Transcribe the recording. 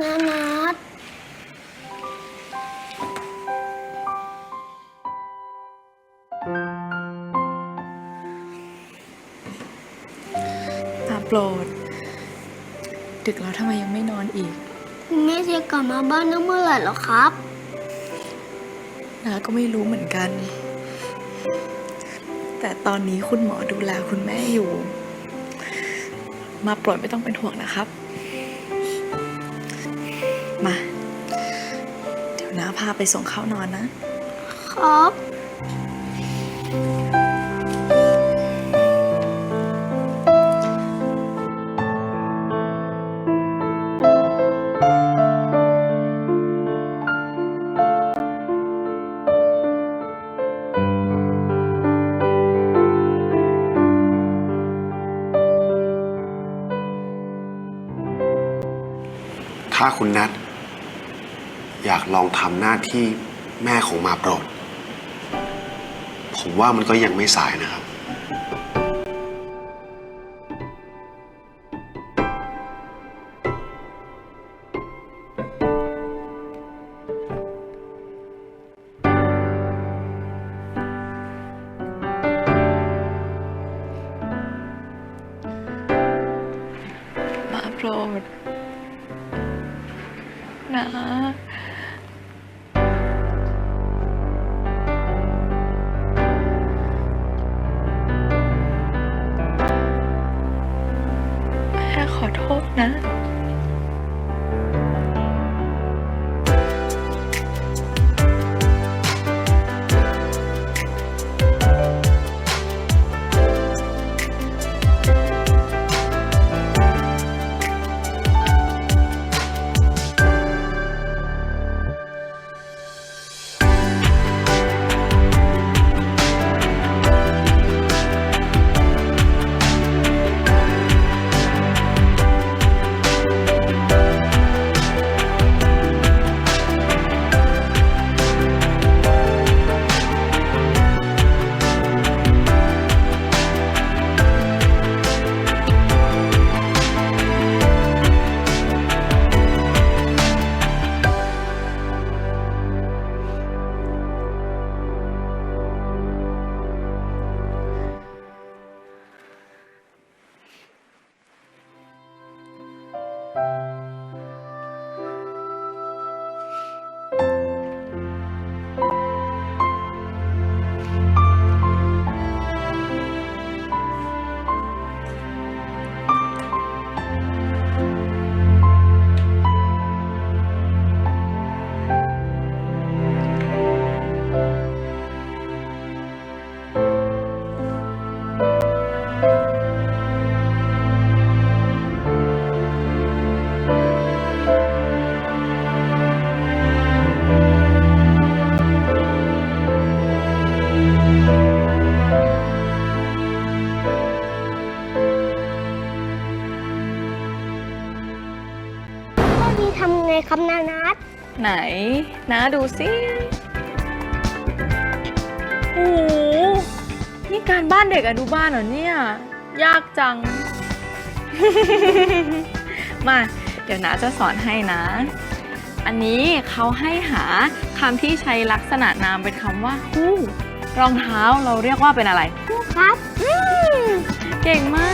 นานัดตาโปรด ดึกแล้วทำไมยังไม่นอนอีก แม่จะกลับมาบ้านเมื่อไหร่หรอครับน้าก็ไม่รู้เหมือนกัน แต่ตอนนี้คุณหมอดูแลคุณแม่อยู่ มาโปรดไม่ต้องเป็นห่วงนะครับาพาไปส่งเข้านอนนะ ครับ ถ้าคุณนัท อยากลองทำหน้าที่แม่ของมาโปรด ผมว่ามันก็ยังไม่สายนะครับ มาโปรด นะ โทษนะ ครับนานัทไหนนะดูสิโอ้โหนี่การบ้านเด็กอนุบาลเหรอเนี่ย ยากจัง มา เดี๋ยวนาจะสอนให้นะ อันนี้เขาให้หาคำที่ใช้ลักษณะนามเป็นคำว่าคู่รองเท้าเราเรียกว่าเป็นอะไร ครับเก่งมาก